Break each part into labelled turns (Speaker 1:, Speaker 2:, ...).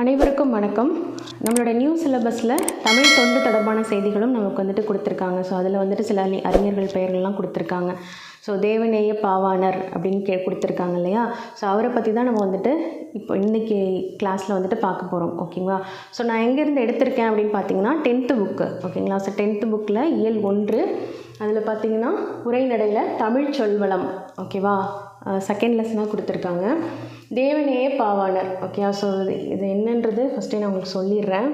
Speaker 1: அனைவருக்கும் வணக்கம். நம்மளோட நியூ சிலபஸில் தமிழ் தொண்டு தொடர்பான செய்திகளும் நமக்கு வந்துட்டு கொடுத்துருக்காங்க. ஸோ அதில் வந்துட்டு சில அறிஞர்கள் பெயர்கள்லாம் கொடுத்துருக்காங்க. ஸோ தேவநேய பாவாணர் அப்படின்னு கே கொடுத்துருக்காங்க இல்லையா? ஸோ அவரை பற்றி தான் நம்ம வந்துட்டு இப்போ இன்றைக்கி கிளாஸில் வந்துட்டு பார்க்க போகிறோம் ஓகேங்களா ஸோ நான் எங்கேருந்து எடுத்திருக்கேன் அப்படின்னு பார்த்தீங்கன்னா டென்த்து புக்கு ஓகேங்களா ஸோ டென்த்து புக்கில் இயல் ஒன்று. அதில் பார்த்தீங்கன்னா உரைநடையில் தமிழ் சொல்வளம். ஓகேவா செகண்ட் லெசனாக கொடுத்துருக்காங்க. தேவநேய பாவாணர். ஓகே ஸோ இது இது என்னன்றது ஃபஸ்ட்டே நான் உங்களுக்கு சொல்லிடுறேன்.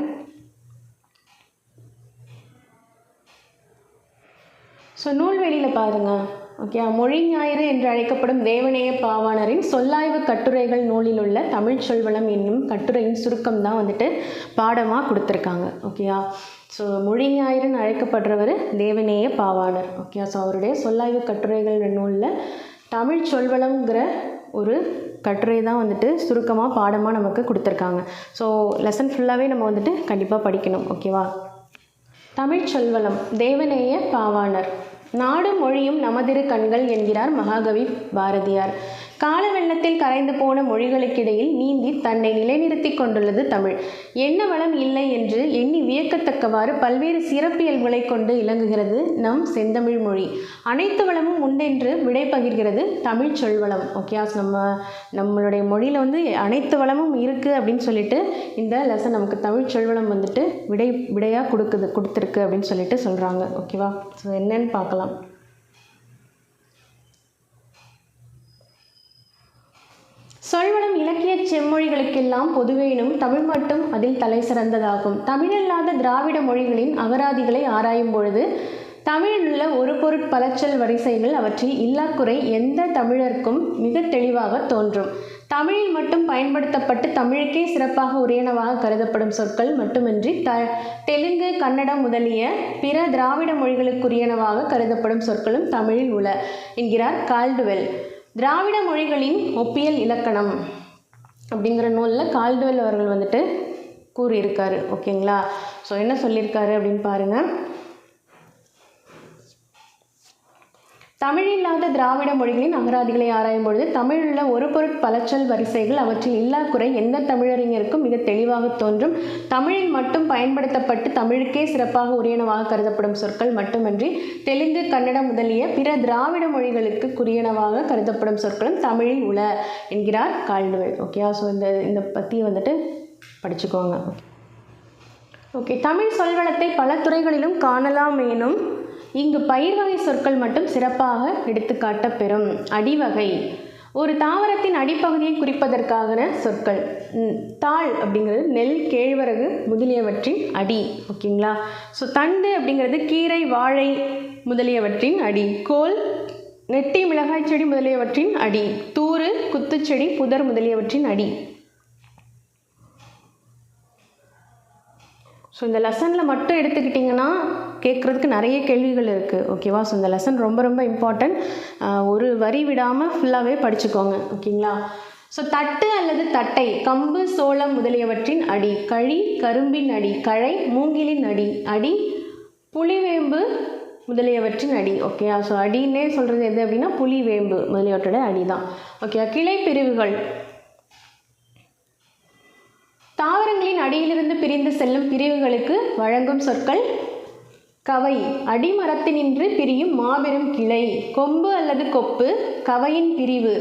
Speaker 1: ஸோ நூல்வெளியில் பாருங்கள் ஓகே மொழி ஞாயிறு என்று அழைக்கப்படும் தேவநேய பாவாணரின் சொல்லாய்வு கட்டுரைகள் நூலில் உள்ள தமிழ் சொல்வளம் என்னும் கட்டுரையின் சுருக்கம் தான் வந்துட்டு பாடமாக கொடுத்துருக்காங்க. ஓகேயா ஸோ மொழி ஞாயிறுன்னு அழைக்கப்படுறவர் தேவநேய பாவாணர். ஓகே ஸோ அவருடைய சொல்லாய்வு கட்டுரைகள் நூலில் தமிழ் சொல்வளம்ங்கிற ஒரு கட்டுரை தான் வந்துட்டு சுருக்கமாக பாடமாக நமக்கு கொடுத்துருக்காங்க. ஸோ லெசன் ஃபுல்லாகவே நம்ம வந்துட்டு கண்டிப்பாக படிக்கணும் ஓகேவா தமிழ் சொல்வளம் தேவநேய பாவாணர். நாடு மொழியும் நமதிரு கண்கள் என்கிறார் மகாகவி பாரதியார். கால வெள்ளத்தில் கரைந்து போன மொழிகளுக்கிடையில் நீந்தி தன்னை நிலைநிறுத்திக் கொண்டுள்ளது தமிழ். என்ன வளம் இல்லை என்று எண்ணி வியக்கத்தக்கவாறு பல்வேறு சிறப்பியல்புகளை கொண்டு இலங்குகிறது நம் செந்தமிழ் மொழி. அனைத்து வளமும் உண்டென்று விடை பகிர்கிறது தமிழ் சொல்வளம். ஓகே நம்ம நம்மளுடைய மொழியில் வந்து அனைத்து வளமும் இருக்குது அப்படின்னு சொல்லிட்டு இந்த லெசன் நமக்கு தமிழ் சொல்வளம் வந்துட்டு விடை விடையாக கொடுக்குது கொடுத்துருக்கு அப்படின்னு சொல்லிட்டு சொல்கிறாங்க ஓகேவா ஸோ என்னன்னு பார்க்கலாம். சொல்வனம் இலக்கிய செம்மொழிகளுக்கெல்லாம் பொதுவேனும் தமிழ் மட்டும் அதில் தலை சிறந்ததாகும். தமிழல்லாத திராவிட மொழிகளின் அகராதிகளை ஆராயும் பொழுது தமிழில் உள்ள ஒரு பொருட்பலச்சல் வரிசைகள் அவற்றில் இல்லாக்குறை எந்த தமிழருக்கும் மிக தெளிவாக தோன்றும். தமிழில் மட்டும் பயன்படுத்தப்பட்டு தமிழுக்கே சிறப்பாக உரியனவாக கருதப்படும் சொற்கள் மட்டுமின்றி த தெலுங்கு கன்னடம் முதலிய பிற திராவிட மொழிகளுக்குரியனவாக கருதப்படும் சொற்களும் தமிழில் உள என்கிறார் கால்டுவெல். திராவிட மொழிகளின் ஒப்பியல் இலக்கணம் அப்படிங்கிற நூலில் கால்டுவெல் அவர்கள் வந்துட்டு கூறியிருக்காரு ஓகேங்களா? ஸோ என்ன சொல்லியிருக்காரு அப்படின்னு பாருங்கள் தமிழில்லாத திராவிட மொழிகளின் அகராதிகளை ஆராயும் பொழுது தமிழில் ஒரு பொருட்பலச்சல் வரிசைகள் அவற்றில் இல்லா குறை எந்த தமிழறிஞருக்கும் மிக தெளிவாக தோன்றும். தமிழில் மட்டும் பயன்படுத்தப்பட்டு தமிழுக்கே சிறப்பாக உரியனவாக கருதப்படும் சொற்கள் மட்டுமன்றி தெலுங்கு கன்னடம் முதலிய பிற திராவிட மொழிகளுக்கு குறியனவாக கருதப்படும் சொற்களும் தமிழில் உள என்கிறார் கால்டுவெல். ஓகேயா ஸோ இந்த இந்த பற்றி வந்துட்டு படிச்சுக்கோங்க. ஓகே தமிழ் சொல்வளத்தை பல துறைகளிலும் காணலாம் எனும் இங்கு பயிர் வகை சொற்கள் மட்டும் சிறப்பாக எடுத்துக்காட்ட பெறும் அடிவகை. ஒரு தாவரத்தின் அடிப்பகுதியை குறிப்பதற்கான சொற்கள். தாள் அப்படிங்கிறது நெல் கேழ்வரகு முதலியவற்றின் அடி. ஓகேங்களா? ஸோ தண்டு அப்படிங்கிறது கீரை வாழை முதலியவற்றின் அடி. கோல் நெட்டி மிளகாய் செடி முதலியவற்றின் அடி. தூறு குத்துச்செடி புதர் முதலியவற்றின் அடி. ஸோ இந்த லெசனில் மட்டும் எடுத்துக்கிட்டிங்கன்னா கேட்குறதுக்கு நிறைய கேள்விகள் இருக்குது ஓகேவா ஸோ இந்த லெசன் ரொம்ப ரொம்ப இம்பார்ட்டன்ட் ஒரு வரி விடாமல் ஃபுல்லாகவே படிச்சுக்கோங்க. ஓகேங்களா ஸோ தட்டு அல்லது தட்டை கம்பு சோளம் முதலியவற்றின் அடி கழி கரும்பின் அடி கழை மூங்கிலின் அடி அடி புலிவேம்பு முதலியவற்றின் அடி. ஓகேயா ஸோ அடின்னே சொல்கிறது எது அப்படின்னா புலிவேம்பு முதலியவற்றோட அடி தான் ஓகே கிளை பிரிவுகள் தாவரங்களின் அடியிலிருந்து பிரிந்து செல்லும் பிரிவுகளுக்கு வழங்கும் சொற்கள் கவை. அடிமரத்தினின்று பிரியும் மாபெரும் கிளை. கொம்பு அல்லது கொப்பு கவையின் பிரிவு.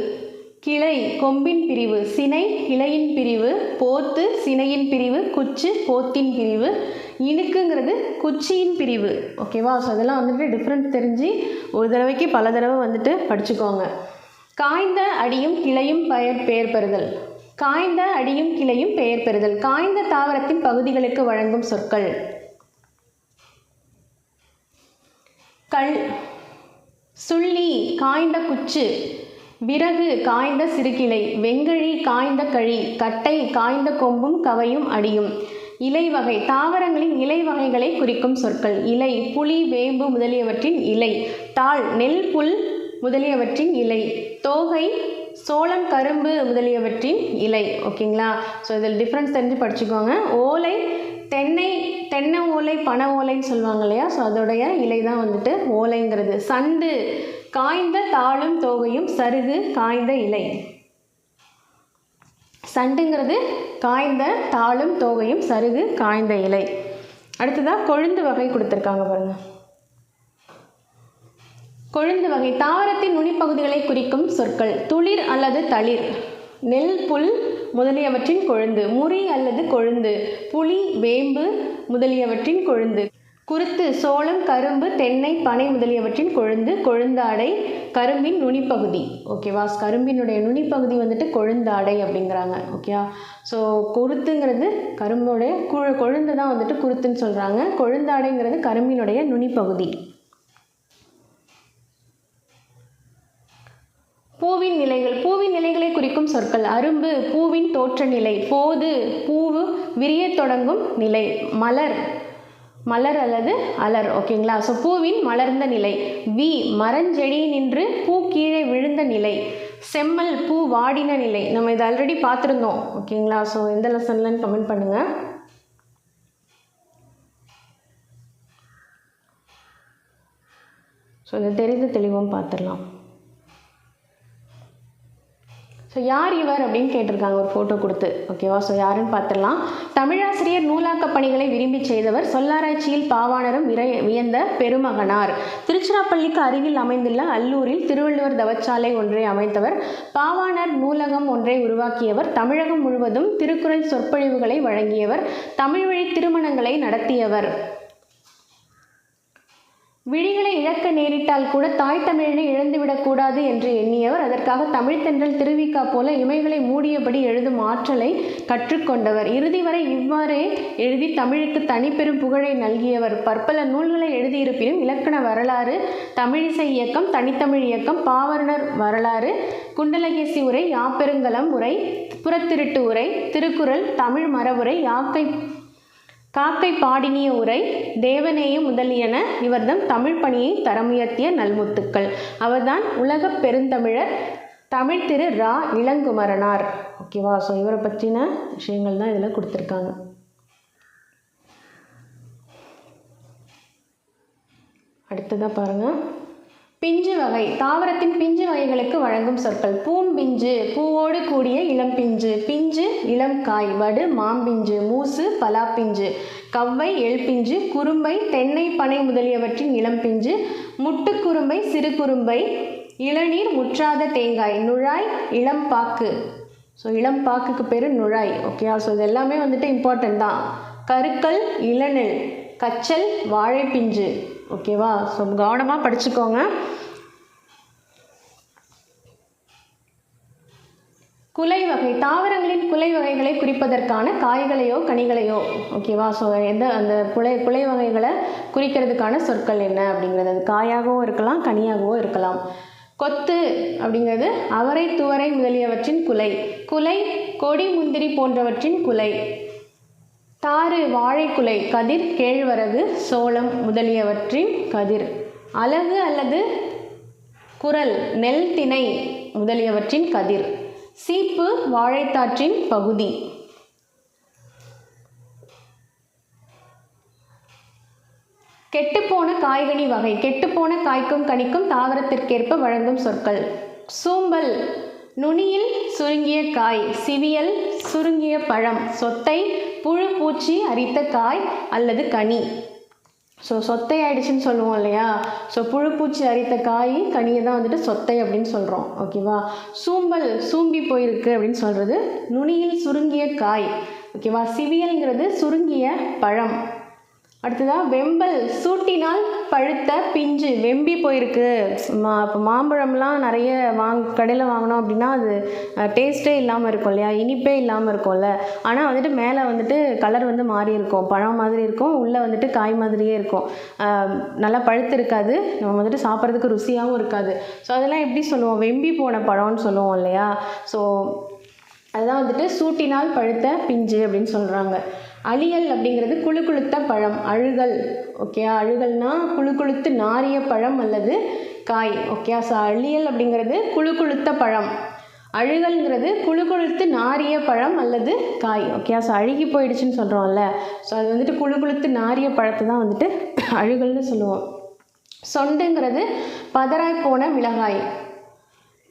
Speaker 1: கிளை கொம்பின் பிரிவு. சினை கிளையின் பிரிவு. போத்து சினையின் பிரிவு. குச்சு போத்தின் பிரிவு. இணுக்குங்கிறது குச்சியின் பிரிவு. ஓகேவா ஸோ அதெல்லாம் வந்துட்டு டிஃப்ரெண்ட் தெரிஞ்சு ஒரு தடவைக்கு பல தடவை வந்துட்டு படிச்சுக்கோங்க. காய்ந்த அடியும் கிளையும் பெயர் பெயர் பெறுதல். காய்ந்த அடியும் கிளையும் பெயர் பெறுதல். காய்ந்த தாவரத்தின் பகுதிகளுக்கு வழங்கும் சொற்கள். கல் சுள்ளி காய்ந்த குச்சு விறகு காய்ந்த சிறுகிளை வெங்கழி காய்ந்த கழி கட்டை காய்ந்த கொம்பும் கவையும் அடியும். இலை வகை தாவரங்களின் இலை வகைகளை குறிக்கும் சொற்கள். இலை புளி வேம்பு முதலியவற்றின் இலை. தாள் நெல் புல் முதலியவற்றின் இலை. தோகை சோளம் கரும்பு முதலியவற்றின் இலை ஓகேங்களா? ஸோ இதில் டிஃப்ரென்ஸ் தெரிஞ்சு படிச்சுக்கோங்க. ஓலை தென்னை தென்னை ஓலை பனை ஓலைன்னு சொல்லுவாங்க இல்லையா? ஸோ அதோடைய இலை தான் வந்துட்டு ஓலைங்கிறது. சண்டு காய்ந்த தாளும் தோகையும் சருகு காய்ந்த இலை. சண்டுங்கிறது காய்ந்த தாளும் தோகையும் சருகு காய்ந்த இலை. அடுத்ததாக கொழுந்து வகை கொடுத்துருக்காங்க பாருங்கள் கொழுந்து வகை தாவரத்தின் நுனிப்பகுதிகளை குறிக்கும் சொற்கள் துளிர் அல்லது தளிர். நெல் புல் முதலியவற்றின் கொழுந்து முறி அல்லது கொழுந்து புளி வேம்பு முதலியவற்றின் கொழுந்து. குருத்து சோளம் கரும்பு தென்னை பனை முதலியவற்றின் கொழுந்து கொழுந்தாடை கரும்பின் நுனிப்பகுதி. ஓகேவா கரும்பினுடைய நுனிப்பகுதி வந்துட்டு கொழுந்தாடை அப்படிங்கிறாங்க. ஓகேவா ஸோ குருத்துங்கிறது கரும்புடைய கொழுந்து தான் வந்துட்டு குருத்துன்னு சொல்கிறாங்க கொழுந்தாடைங்கிறது கரும்பினுடைய நுனிப்பகுதி. பூவின் நிலைகள் பூவின் நிலைகளை குறிக்கும் சொற்கள். அரும்பு பூவின் தோற்ற நிலை. போது பூவு விரிய தொடங்கும் நிலை. மலர் மலர் அல்லது அலர் ஓகேங்களா? ஸோ பூவின் மலர்ந்த நிலை. வி மரஞ்செடி நின்று பூ கீழே விழுந்த நிலை. செம்மல் பூ வாடின நிலை. நம்ம இதை ஆல்ரெடி பார்த்துருந்தோம் ஓகேங்களா? ஸோ எந்த லெசன்லன்னு கமெண்ட் பண்ணுங்கள் ஸோ இதை தெரிந்து தெளிவும் பார்த்துடலாம். ஸோ யார் இவர் அப்படின்னு கேட்டிருக்காங்க ஒரு ஃபோட்டோ கொடுத்து. ஓகேவா ஸோ யாருன்னு பார்த்துடலாம். தமிழாசிரியர் நூலாக்க பணிகளை விரும்பி செய்தவர் சொல்லாராய்ச்சியில் பாவாணரும் விரை வியந்த பெருமகனார். திருச்சிராப்பள்ளிக்கு அருகில் அமைந்துள்ள அல்லூரில் திருவள்ளுவர் தவச்சாலை ஒன்றை அமைத்தவர். பாவாணர் நூலகம் ஒன்றை உருவாக்கியவர். தமிழகம் முழுவதும் திருக்குறள் சொற்பொழிவுகளை வழங்கியவர். தமிழ் வழி திருமணங்களை நடத்தியவர். விழிகளை இழக்க நேரிட்டால் கூட தாய் தமிழினை இழந்துவிடக்கூடாது என்று எண்ணியவர். அதற்காக தமிழ்த்தென்றல் திருவிக்கா போல இமைகளை மூடியபடி எழுதும் ஆற்றலை கற்றுக்கொண்டவர். இறுதி வரை இவ்வாறே எழுதி தமிழுக்கு தனிப்பெரும் புகழை நல்கியவர். பற்பல நூல்களை எழுதியிருப்பினும் இலக்கண வரலாறு தமிழிசை இயக்கம் தனித்தமிழ் இயக்கம் பாவரணர் வரலாறு குண்டலகேசி உரை யாப்பெருங்கலம் உரை புறத்திருட்டு உரை திருக்குறள் தமிழ் மரபுரை யாக்கை காக்கை பாடினிய உரை தேவநேயம் முதலியன இவர்தம் தமிழ் பணியை தரமுயர்த்திய நல்முத்துக்கள். அவர்தான் உலகப் பெருந்தமிழர் தமிழ் திரு ரா. இளங்குமரனார். ஓகேவா ஸோ இவரை பற்றின விஷயங்கள் தான் இதில் கொடுத்துருக்காங்க. அடுத்ததாக பாருங்கள் பிஞ்சு வகை தாவரத்தின் பிஞ்சு வகைகளுக்கு வழங்கும் சொற்கள். பூம்பிஞ்சு பூவோடு கூடிய இளம் பிஞ்சு. பிஞ்சு இளம் காய். வடு மாம்பிஞ்சு மூசு பலாப்பிஞ்சு கவ்வை எள்பிஞ்சு குறும்பை தென்னை பனை முதலியவற்றின் இளம் பிஞ்சு. முட்டுக்குறும்பை சிறு குறும்பை. இளநீர் முற்றாத தேங்காய். நுழாய் இளம்பாக்கு ஸோ இளம்பாக்குக்கு பேர் நுழாய். ஓகேயா ஸோ இது எல்லாமே வந்துட்டு இம்பார்ட்டன்ட் தான். கருக்கல் இளநெல். கச்சல் வாழைப்பிஞ்சு. ஓகேவா? ஸோ கவனமாக படிச்சுக்கோங்க. குலை வகை தாவரங்களின் குலை வகைகளை குறிப்பதற்கான காய்களையோ கனிகளையோ ஓகேவா? ஸோ எந்த அந்த குலை குலை வகைகளை குறிக்கிறதுக்கான சொற்கள் என்ன அப்படிங்கிறது? அது காயாகவும் இருக்கலாம் கனியாகவும் இருக்கலாம். கொத்து அப்படிங்கிறது அவரை துவரை முதலியவற்றின் குலை. குலை கொடி முந்திரி போன்றவற்றின் குலை. தாறு வாழைக்குலை கதிர் கேழ்வரகு சோளம் முதலியவற்றின் கதிர். அலகு அல்லது குரல் நெல் திணை முதலியவற்றின் கதிர். சீப்பு வாழைத்தாற்றின் பகுதி. கெட்டுப்போன காய்கனி வகை. கெட்டுப்போன காய்க்கும் கனிக்கும் தாவரத்திற்கேற்ப வழங்கும் சொற்கள். சூம்பல் நுனியில் சுருங்கிய காய். சிவியல் சுருங்கிய பழம். சொத்தை புழு பூச்சி அரித்த காய் அல்லது கனி. ஸோ சொத்தை ஆயிடுச்சுன்னு சொல்லுவோம் இல்லையா? ஸோ புழு பூச்சி அரித்த காய் கனியை தான் வந்துட்டு சொத்தை அப்படின்னு சொல்கிறோம் ஓகேவா சூம்பல் சூம்பி போயிருக்கு அப்படின்னு சொல்கிறது நுனியில் சுருங்கிய காய். ஓகேவா சிவியல்ங்கிறது சுருங்கிய பழம். அடுத்ததாக வெம்பல் சூட்டினால் பழுத்த பிஞ்சு வெம்பி போயிருக்கு. மா இப்போ மாம்பழம்லாம் நிறைய வாங் கடையில் வாங்கினோம் அப்படின்னா அது டேஸ்ட்டே இல்லாமல் இருக்கும் இல்லையா? இனிப்பே இல்லாமல் இருக்கும்ல. ஆனால் வந்துட்டு மேலே வந்துட்டு கலர் வந்து மாறி இருக்கும். பழம் மாதிரி இருக்கும். உள்ளே வந்துட்டு காய் மாதிரியே இருக்கும். நல்லா பழுத்து இருக்காது. நம்ம வந்துட்டு சாப்பிட்றதுக்கு ருசியாகவும் இருக்காது. ஸோ அதெல்லாம் எப்படி சொல்லுவோம்? வெம்பி போன பழம்னு சொல்லுவோம் இல்லையா? ஸோ அதுதான் வந்துட்டு சூட்டினால் பழுத்த பிஞ்சு அப்படின்னு சொல்கிறாங்க அழியல் அப்படிங்கிறது குழு குளுத்த பழம் அழுகல் ஓகே அழுகல்னா குழு குளுத்து நாரிய பழம் அல்லது காய் ஓகே ஸோ அழியல் அப்படிங்கிறது குழு குளுத்த பழம். அழுகல்ங்கிறது குழு குளுத்து நாரிய பழம் அல்லது காய் ஓகே ஸோ அழுகி போயிடுச்சுன்னு சொல்கிறோம்ல ஸோ அது வந்துட்டு குழு குளுத்து நாரிய பழத்தை தான் வந்துட்டு அழுகல்னு சொல்லுவோம். சொண்டுங்கிறது பதறாய் போன மிளகாய்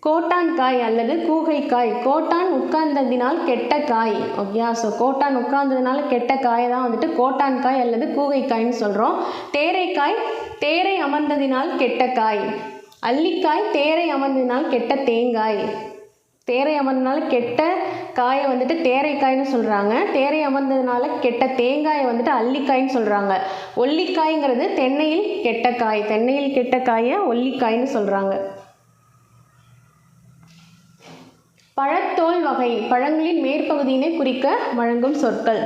Speaker 1: கோட்டான் காய் அல்லது கூகைக்காய். கோட்டான் உட்கார்ந்ததினால் கெட்ட காய். ஓகேயா ஸோ கோட்டான் உட்கார்ந்ததுனால கெட்ட காய் தான் வந்துட்டு கோட்டான் காய் அல்லது கூகைக்காய்னு சொல்கிறோம் தேரைக்காய் தேரை அமர்ந்ததினால் கெட்ட காய். அல்லிக்காய் தேரை அமர்ந்ததினால் கெட்ட தேங்காய். தேரை அமர்ந்ததுனால கெட்ட காயை வந்துட்டு தேரைக்காய்னு சொல்கிறாங்க தேரை அமர்ந்ததுனால கெட்ட தேங்காயை வந்துட்டு அல்லிக்காய்ன்னு சொல்கிறாங்க ஒல்லிக்காய்ங்கிறது தென்னையில் கெட்ட காய். தென்னையில் கெட்ட காயை ஒல்லிக்காய்ன்னு சொல்கிறாங்க பழத்தோல் வகை பழங்களின் மேற்பகுதியினை குறிக்க வழங்கும் சொற்கள்.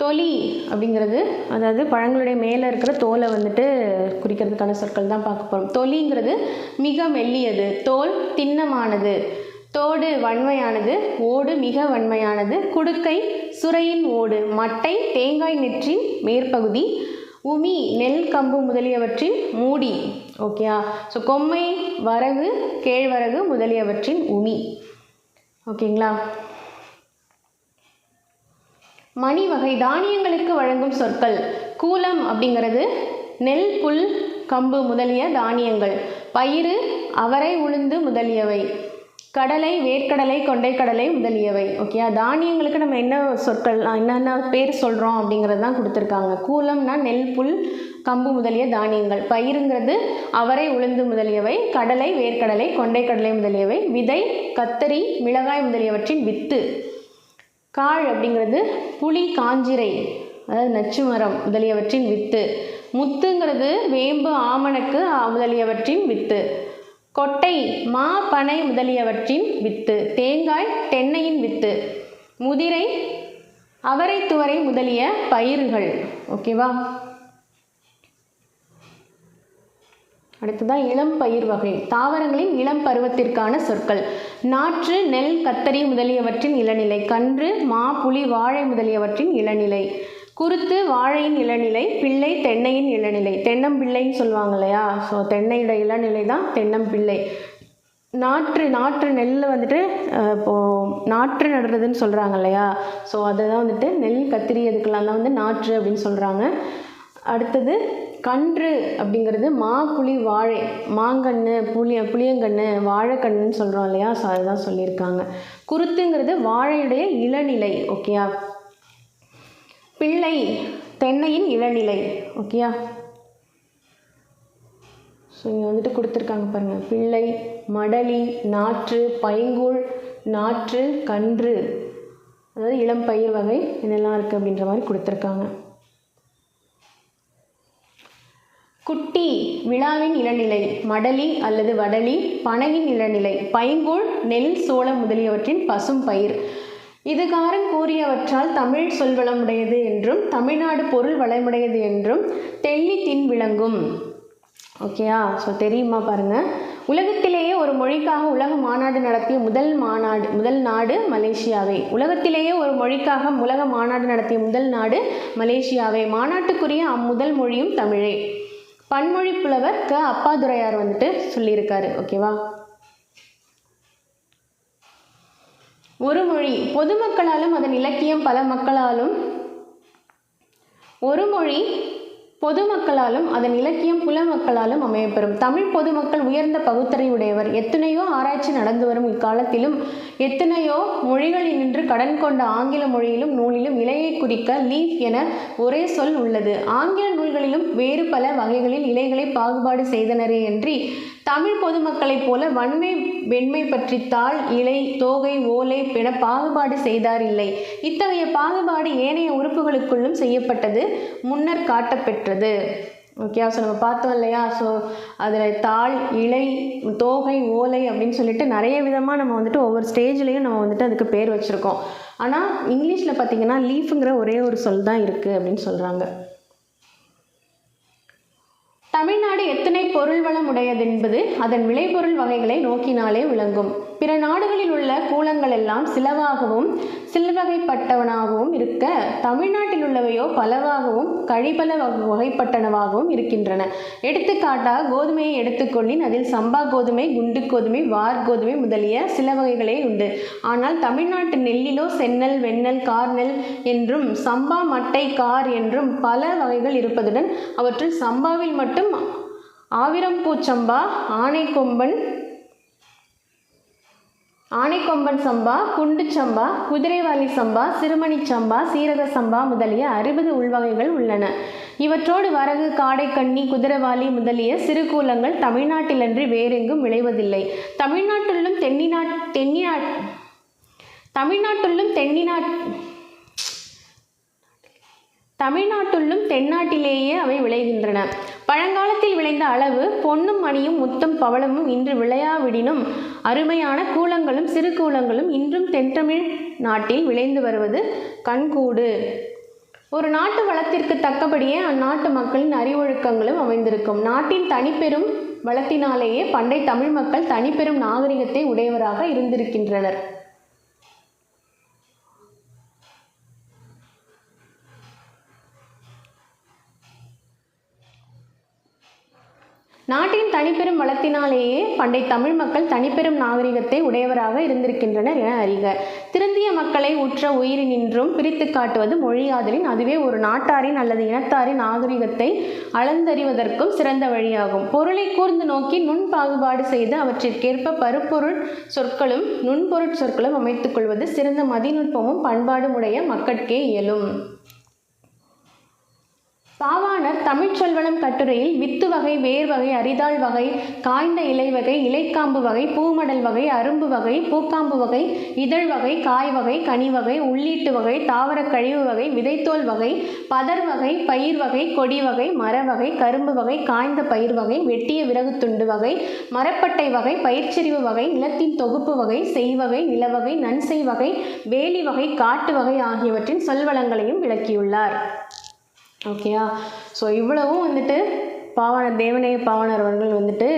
Speaker 1: தொலி அப்படிங்கிறது அதாவது பழங்களுடைய மேலே இருக்கிற தோலை வந்துட்டு குறிக்கிறதுக்கான சொற்கள் தான் பார்க்க போகிறோம் தொலிங்கிறது மிக மெல்லியது தோல் திண்ணமானது தோடு வன்மையானது ஓடு மிக வன்மையானது குடுக்கை சுரையின் ஓடு மட்டை தேங்காய் நெற்றின் மேற்பகுதி உமி நெல் கம்பு முதலியவற்றின் மூடி. ஓகேயா ஸோ கொம்மை வரகு கேழ்வரகு முதலியவற்றின் உமி. ஓகேங்களா மணி வகை தானியங்களுக்கு வழங்கும் சொற்கள். கூலம் அப்படிங்கிறது நெல் புல் கம்பு முதலிய தானியங்கள். பயிறு அவரை உளுந்து முதலியவை. கடலை வேர்க்கடலை கொண்டைக்கடலை முதலியவை. ஓகேயா தானியங்களுக்கு நம்ம என்ன சொற்கள் என்னென்ன பேர் சொல்கிறோம் அப்படிங்கிறது தான் கொடுத்துருக்காங்க. கூலம்னா நெல் புல் கம்பு முதலிய தானியங்கள். பயிருங்கிறது அவரை உளுந்து முதலியவை கடலை வேர்க்கடலை கொண்டைக்கடலை முதலியவை விதை கத்தரி மிளகாய் முதலியவற்றின் வித்து. காழ் அப்படிங்கிறது புளி காஞ்சிரை அதாவது நச்சு மரம் முதலியவற்றின் வித்து. முத்துங்கிறது வேம்பு ஆமணக்கு முதலியவற்றின் வித்து. கொட்டை மா பனை முதலியவற்றின் வித்து தேங்காய் தென்னையின் வித்து முதிரை அவரை துவரை முதலிய பயிர்கள். ஓகேவா அடுத்ததான் இளம் பயிர் வகை தாவரங்களின் இளம் பருவத்திற்கான சொற்கள். நாற்று நெல் கத்தரி முதலியவற்றின் இளநிலை கன்று மா புலி வாழை முதலியவற்றின் இளநிலை. குருத்து வாழையின் இளநிலை பிள்ளை தென்னையின் இளநிலை. தென்னம்பிள்ளைன்னு சொல்லுவாங்க இல்லையா ஸோ தென்னையோட இளநிலை தான் தென்னம்பிள்ளை நாற்று நாற்று நெல் வந்துட்டு இப்போது நாற்று நடுறதுன்னு சொல்கிறாங்க இல்லையா ஸோ அதை தான் வந்துட்டு நெல் கத்திரி அதுக்கெல்லாம் தான் வந்து நாற்று அப்படின்னு சொல்கிறாங்க அடுத்தது கன்று அப்படிங்கிறது மா புளி வாழை. மாங்கன்று புளிய புளியங்கன்று வாழைக்கன்றுன்னு சொல்கிறோம் இல்லையா? ஸோ அதுதான் சொல்லியிருக்காங்க. குருத்துங்கிறது வாழையுடைய இளநிலை ஓகேயா பிள்ளை தென்னையின் இளநிலை ஓகேயா ஸோ இங்கே வந்துட்டு கொடுத்துருக்காங்க பாருங்கள் பிள்ளை மடலி நாற்று பைங்கூழ் நாற்று கன்று. அதாவது இளம் பயிர் வகை என்னெல்லாம் இருக்குது அப்படின்ற மாதிரி கொடுத்துருக்காங்க. குட்டி விழாவின் இளநிலை மடலி அல்லது வடலி பனையின் இளநிலை பைங்கூழ் நெல் சோளம் முதலியவற்றின் பசும் பயிர். இதுகாரம் கூறியவற்றால் தமிழ் சொல்வளமுடையது என்றும் தமிழ்நாடு பொருள் வளமுடையது என்றும் தெள்ளி தின் விளங்கும். ஓகேயா ஸோ தெரியுமா பாருங்க. உலகத்திலேயே ஒரு மொழிக்காக உலக மாநாடு நடத்திய முதல் மாநாடு முதல் நாடு மலேசியாவே. உலகத்திலேயே ஒரு மொழிக்காக உலக மாநாடு நடத்திய முதல் நாடு மலேசியாவே. மாநாட்டுக்குரிய அம்முதல் மொழியும் தமிழே. பன்மொழி புலவர் க. அப்பாதுரையார் வந்துட்டு சொல்லியிருக்காரு. ஓகேவா ஒரு மொழி. பொதுமக்களாலும் அதன் இலக்கியம் பல மக்களாலும் ஒரு மொழி பொதுமக்களாலும் அதன் இலக்கியம் புல மக்களாலும் அமையப்பெறும். தமிழ் பொதுமக்கள் உயர்ந்த பகுத்தறிவுடையவர். எத்தனையோ ஆராய்ச்சி நடந்து வரும் இக்காலத்திலும் எத்தனையோ மொழிகளில் நின்று கடன் கொண்ட ஆங்கில மொழியிலும் நூலிலும் இலையை குறிக்க லீஃப் என ஒரே சொல் உள்ளது. ஆங்கில நூல்களிலும் வேறு பல வகைகளில் இலைகளை பாகுபாடு செய்தனரே என்று தமிழ் பொதுமக்களைப் போல வன்மை வெண்மை பற்றி தாள் இலை தோகை ஓலை என பாகுபாடு செய்தார் இல்லை. இத்தகைய பாகுபாடு ஏனைய உறுப்புகளுக்குள்ளும் செய்யப்பட்டது முன்னர் காட்டப்பெற்றது. ஓகே ஸோ நம்ம பார்த்தோம் இல்லையா? ஸோ அதில் தாள் இலை தோகை ஓலை அப்படின்னு சொல்லிட்டு நிறைய விதமாக நம்ம வந்துட்டு ஒவ்வொரு ஸ்டேஜ்லேயும் நம்ம வந்துட்டு அதுக்கு பேர் வச்சுருக்கோம். ஆனால் இங்கிலீஷில் பார்த்தீங்கன்னா லீஃபுங்கிற ஒரே ஒரு சொல் தான் இருக்குது அப்படின்னு சொல்கிறாங்க தமிழ்நாடு எத்தனை பொருள் வளம் உடையதென்பது அதன் விளைபொருள் வகைகளை நோக்கினாலே விளங்கும். பிற நாடுகளில் உள்ள கூலங்கள் எல்லாம் சிலவாகவும் சில்வகைப்பட்டவனாகவும் இருக்க தமிழ்நாட்டில் உள்ளவையோ பலவாகவும் கழிபல வகை- வகைப்பட்டனவாகவும் இருக்கின்றன. எடுத்துக்காட்டாக கோதுமையை எடுத்துக்கொள்ளின் அதில் சம்பா கோதுமை குண்டு கோதுமை வார் கோதுமை முதலிய சில வகைகளே உண்டு. ஆனால் தமிழ்நாட்டு நெல்லிலோ சென்னல் வெண்ணல் கார் நெல் என்றும் சம்பா மட்டை கார் என்றும் பல வகைகள் இருப்பதுடன் அவற்றில் சம்பாவில் மட்டும் மற்றும் ஆவிரம்பூச்சம்பா ஆனைக்கொம்பன் ஆனைக்கொம்பன் சம்பா குண்டு சம்பா குதிரைவாலி சம்பா சிறுமணி சம்பா சீரக சம்பா முதலிய அறுபது உள்வகைகள் உள்ளன. இவற்றோடு வரகு காடைக்கண்ணி குதிரைவாலி முதலிய சிறு கூலங்கள் தமிழ்நாட்டிலன்றி வேறெங்கும் விளைவதில்லை. தமிழ்நாட்டிலும் தென்னிநா தென்னிநா தமிழ்நாட்டிலும் தென்னிநா தமிழ்நாட்டுள்ளும் தென்னாட்டிலேயே அவை விளைகின்றன. பழங்காலத்தில் விளைந்த அளவு பொன்னும் மணியும் முத்தும் பவளமும் இன்று விளையாவிடினும் அருமையான கூலங்களும் சிறு கூலங்களும் இன்றும் தென்தமிழ் நாட்டில் விளைந்து வருவது கண்கூடு. ஒரு நாட்டு வளத்திற்கு தக்கபடியே அந்நாட்டு மக்களின் அறிவொழுக்கங்களும் அமைந்திருக்கும். நாட்டின் தனிப்பெரும் வளத்தினாலேயே பண்டை தமிழ் மக்கள் தனிப்பெரும் நாகரிகத்தை உடையவராக இருந்திருக்கின்றனர். நாட்டின் தனிப்பெரும் வளத்தினாலேயே பண்டை தமிழ் மக்கள் தனிப்பெரும் நாகரிகத்தை உடையவராக இருந்திருக்கின்றனர் என அறிக. திருந்திய மக்களை உற்ற உயிரினின்றும் பிரித்து காட்டுவது மொழியாதலின் அதுவே ஒரு நாட்டாரின் அல்லது இனத்தாரின் நாகரிகத்தை அளந்தறிவதற்கும் சிறந்த வழியாகும். பொருளை கூர்ந்து நோக்கி நுண் பாகுபாடு செய்து அவற்றிற்கேற்ப பருப்பொருள் சொற்களும் நுண்பொருட் சொற்களும் அமைத்துக் கொள்வது சிறந்த மதிநுட்பமும் பண்பாடும் உடைய மக்கட்கே இயலும். பாவாணர் தமிழ்ச்செல்வனம் கட்டுரையில் வித்து வகை வேர் வகை அரிதாள் வகை காய்ந்த இலை வகை இலைக்காம்பு வகை பூமடல் வகை அரும்பு வகை பூக்காம்பு வகை இதழ் வகை காய் வகை கனி வகை உள்ளீட்டு வகை தாவரக் கழிவு வகை விதைத்தோல் வகை பதர் வகை பயிர் வகை கொடி வகை மர வகை கரும்பு வகை காய்ந்த பயிர் வகை வெட்டிய விறகு துண்டு வகை மரப்பட்டை வகை பயிர்ச்செறிவு வகை நிலத்தின் தொகுப்பு வகை செய்வகை நிலவகை நன்செய் வகை வேலி வகை காட்டு வகை ஆகியவற்றின் சொல்வளங்களையும் விளக்கியுள்ளார். ஓகேயா ஸோ இவ்வளவும் வந்துட்டு பாவாணர் தேவநேய பாவாணர் அவர்கள் வந்துட்டு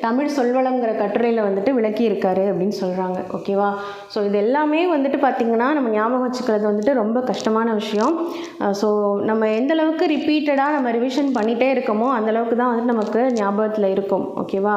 Speaker 1: தமிழ் சொல்வளங்கிற கட்டுரையில் வந்துட்டு விளக்கியிருக்காரு அப்படின்னு சொல்கிறாங்க ஓகேவா ஸோ இது எல்லாமே வந்துட்டு பார்த்திங்கன்னா நம்ம ஞாபகம் வச்சுக்கிறது வந்துட்டு ரொம்ப கஷ்டமான விஷயம். Uh, ஸோ நம்ம எந்தளவுக்கு ரிப்பீட்டடாக நம்ம ரிவிஷன் பண்ணிகிட்டே இருக்கோமோ அந்தளவுக்கு தான் வந்துட்டு நமக்கு ஞாபகத்தில் இருக்கும். ஓகேவா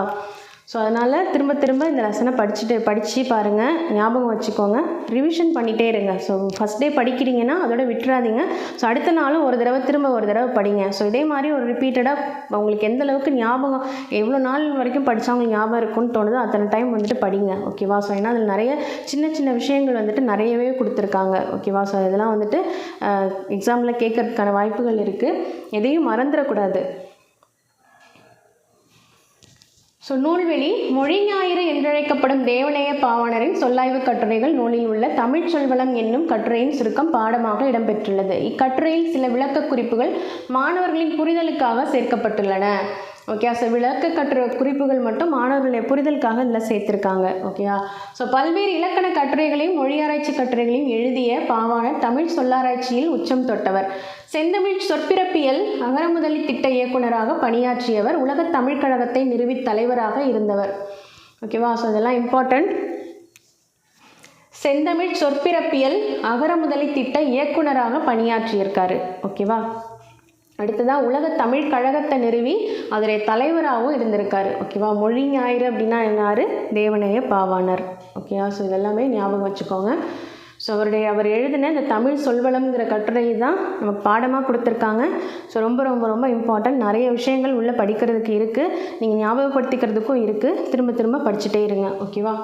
Speaker 1: ஸோ அதனால் திரும்ப திரும்ப இந்த லெசனை படிச்சுட்டு படித்து பாருங்கள் ஞாபகம் வச்சுக்கோங்க. ரிவிஷன் பண்ணிகிட்டே இருங்க. ஸோ ஃபஸ்ட் டே படிக்கிறீங்கன்னா அதோட விட்டுறாதீங்க. ஸோ அடுத்த நாளும் ஒரு தடவை திரும்ப ஒரு தடவை படிங்க. ஸோ இதே மாதிரி ஒரு ரிப்பீட்டடாக உங்களுக்கு எந்த அளவுக்கு ஞாபகம் எவ்வளோ நாள் வரைக்கும் படித்தா உங்களுக்கு ஞாபகம் இருக்கும்னு தோணுதோ அத்தனை டைம் வந்துட்டு படிங்க. ஓகேவா ஸோ ஏன்னா அதில் நிறைய சின்ன சின்ன விஷயங்கள் வந்துட்டு நிறையவே கொடுத்துருக்காங்க. ஓகேவா ஸோ இதெல்லாம் வந்துட்டு எக்ஸாமில் கேட்கறதுக்கான வாய்ப்புகள் இருக்குது எதையும் மறந்துடக்கூடாது. ஸோ நூல்வெளி மொழி ஞாயிறு என்றழைக்கப்படும் தேவநேய பாவாணரின் சொல்லாய்வு கட்டுரைகள் நூலில் உள்ள தமிழ் சொல்வளம் என்னும் கட்டுரையின் சுருக்கம் பாடமாக இடம்பெற்றுள்ளது. இக்கட்டுரையில் சில விளக்க குறிப்புகள் மாணவர்களின் புரிதலுக்காக சேர்க்கப்பட்டுள்ளன. ஓகே ஸோ விளக்க கட்டுரை குறிப்புகள் மட்டும் மாணவர்களுடைய புரிதலுக்காக இதில் சேர்த்துருக்காங்க. ஓகேயா ஸோ பல்வேறு இலக்கண கட்டுரைகளையும் மொழியாராய்ச்சி கட்டுரைகளையும் எழுதிய பாவாணர் தமிழ் சொல்லாராய்ச்சியில் உச்சம் தொட்டவர். செந்தமிழ் சொற்பிறப்பியல் அகரமுதலி திட்ட இயக்குனராக பணியாற்றியவர் உலகத் தமிழ்க் கழகத்தை நிறுவித் தலைவராக இருந்தவர். ஓகேவா ஸோ இதெல்லாம் இம்பார்ட்டண்ட் செந்தமிழ் சொற்பிறப்பியல் அகரமுதலி திட்ட இயக்குனராக பணியாற்றியிருக்காரு. ஓகேவா அடுத்ததாக உலக தமிழ் கழகத்தை நிறுவி அதோடைய தலைவராகவும் இருந்திருக்காரு. ஓகேவா? மொழி ஞாயிறு அப்படின்னா என்னாரு? தேவநேய பாவாணர். ஓகேவா ஸோ இதெல்லாமே ஞாபகம் வச்சுக்கோங்க. ஸோ அவருடைய அவர் எழுதின இந்த தமிழ் சொல்வளம்ங்கிற கட்டுரை தான் நமக்கு பாடமாக கொடுத்துருக்காங்க. ஸோ ரொம்ப ரொம்ப ரொம்ப இம்பார்ட்டன்ட் நிறைய விஷயங்கள் உள்ளே படிக்கிறதுக்கு இருக்குது நீங்கள் ஞாபகப்படுத்திக்கிறதுக்கும் இருக்குது திரும்ப திரும்ப படிச்சுட்டே இருங்க. ஓகேவா?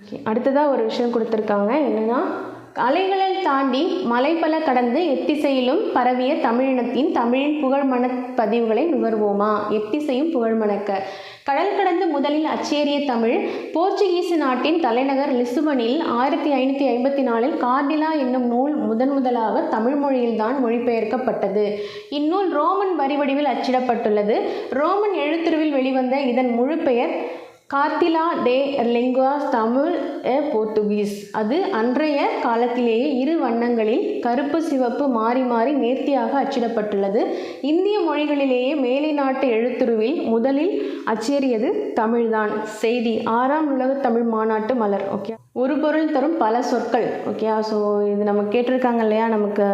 Speaker 1: ஓகே அடுத்ததாக ஒரு விஷயம் கொடுத்துருக்காங்க. என்னென்னா அலைகளை தாண்டி மலைப்பல கடந்து எத்திசையிலும் பரவிய தமிழினத்தின் தமிழின் புகழ்மண பதிவுகளை நுகர்வோமா? எத்திசையும் புகழ்மணக்க. கடல் கடந்து முதலில் அச்சேரிய தமிழ் போர்ச்சுகீசு நாட்டின் தலைநகர் லிசுபனில் ஆயிரத்தி ஐநூற்றி ஐம்பத்தி நாலில் கார்டிலா என்னும் நூல் முதன் முதலாக தமிழ் மொழியில்தான் மொழிபெயர்க்கப்பட்டது. இந்நூல் ரோமன் வரிவடிவில் அச்சிடப்பட்டுள்ளது. ரோமன் எழுத்துருவில் வெளிவந்த இதன் முழு பெயர் கார்த்திலா டே லிங்குவாஸ் தமிழ் எ போர்த்துகீஸ். அது அன்றைய காலத்திலேயே இரு வண்ணங்களில் கருப்பு சிவப்பு மாறி மாறி நேர்த்தியாக அச்சிடப்பட்டுள்ளது. இந்திய மொழிகளிலேயே மேலை நாட்டு எழுத்துருவில் முதலில் அச்சேறியது தமிழ்தான். செய்தி ஆறாம் உலக தமிழ் மாநாட்டு மலர். ஓகே ஒரு பொருள் தரும் பல சொற்கள். ஓகே ஸோ இது நம்ம கேட்டிருக்காங்க இல்லையா? நமக்கு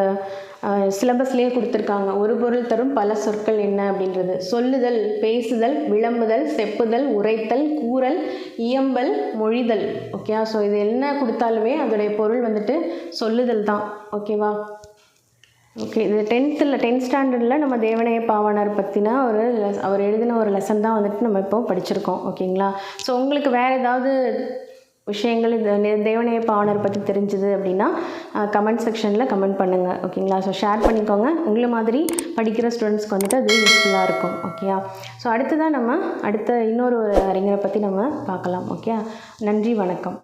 Speaker 1: சிலபஸ்லேயே கொடுத்துருக்காங்க. ஒரு பொருள் தரும் பல சொற்கள் என்ன அப்படின்றது. சொல்லுதல் பேசுதல் விளம்புதல் செப்புதல் உரைத்தல் கூறல் இயம்பல் மொழிதல். ஓகே ஸோ இது என்ன கொடுத்தாலுமே அதோடைய பொருள் வந்துட்டு சொல்லுதல் தான் ஓகேவா ஓகே இது டென்த்தில் டென்த் ஸ்டாண்டர்டில் நம்ம தேவனைய பாவனர் பற்றினா ஒரு அவர் எழுதின ஒரு லெசன் தான் வந்துட்டு நம்ம இப்போ படிச்சிருக்கோம் ஓகேங்களா ஸோ உங்களுக்கு வேறு ஏதாவது விஷயங்கள் இந்த தேவனைய பாவனர் பற்றி தெரிஞ்சுது அப்படின்னா கமெண்ட் செக்ஷனில் கமெண்ட் பண்ணுங்கள் ஓகேங்களா ஸோ ஷேர் பண்ணிக்கோங்க. உங்களை மாதிரி படிக்கிற ஸ்டூடெண்ட்ஸ்க்கு வந்துட்டு அது யூஸ்ஃபுல்லாக இருக்கும் ஓகேயா ஸோ அடுத்ததான் நம்ம அடுத்த இன்னொரு அறிஞரை பற்றி நம்ம பார்க்கலாம் ஓகே நன்றி வணக்கம்.